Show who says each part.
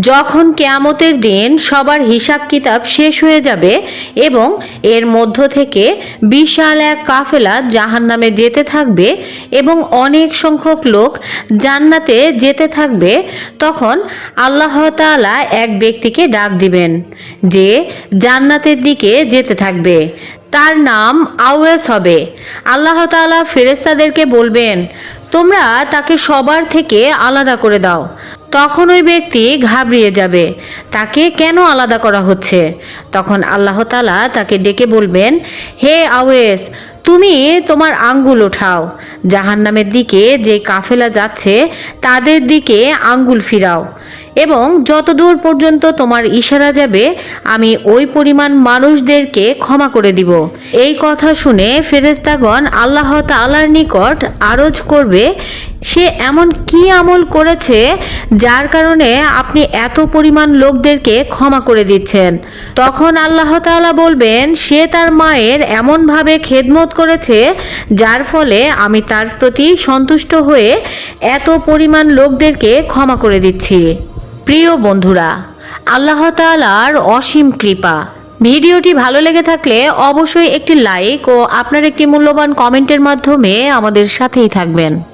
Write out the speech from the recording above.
Speaker 1: যখন কেয়ামতের দিন সবার হিসাব কিতাব শেষ হয়ে যাবে এবং এর মধ্য থেকে বিশাল এক কাফেলা জাহান্নামে যেতে থাকবে এবং অনেক সংখ্যক লোক জান্নাতে যেতে থাকবে, তখন আল্লাহ তাআলা এক ব্যক্তিকে ডাক দিবেন যে জান্নাতের দিকে যেতে থাকবে। তার নাম আওয়াস হবে। আল্লাহ তাআলা ফেরেশতাদেরকে বলবেন, তোমরা তাকে সবার থেকে আলাদা করে দাও। তখন ওই ব্যক্তি ঘাবড়িয়ে যাবে। তাকে কেন আলাদা করা হচ্ছে? তখন আল্লাহ তাআলা তাকে ডেকে বলবেন, হে আওয়েস, তুমি তোমার আঙ্গুল ওঠাও। জাহান্নামের দিকে যে কাফেলা যাচ্ছে, তাদের দিকে আঙ্গুল ফিরাও। এবং যতদূর পর্যন্ত তোমার ইশারা যাবে, আমি ওই পরিমাণ মানুষদেরকে ক্ষমা করে দিব। এই কথা শুনে ফেরেস্তাগণ আল্লাহ তাআলার নিকট আরজ করবে সে এমন কি আমল করেছে যার কারণে আপনি এত পরিমাণ লোকদেরকে ক্ষমা করে দিচ্ছেন? তখন আল্লাহ তাআলা বলবেন, সে তার মায়ের এমনভাবে খেদমত করেছে যার ফলে আমি তার প্রতি সন্তুষ্ট হয়ে এত পরিমাণ লোকদেরকে ক্ষমা করে দিচ্ছি। প্রিয় বন্ধুরা, আল্লাহ তাআলার অসীম কৃপা। ভিডিওটি ভালো লেগে থাকলে অবশ্যই একটি লাইক ও আপনার একটি মূল্যবান কমেন্টের মাধ্যমে আমাদের সাথেই থাকবেন।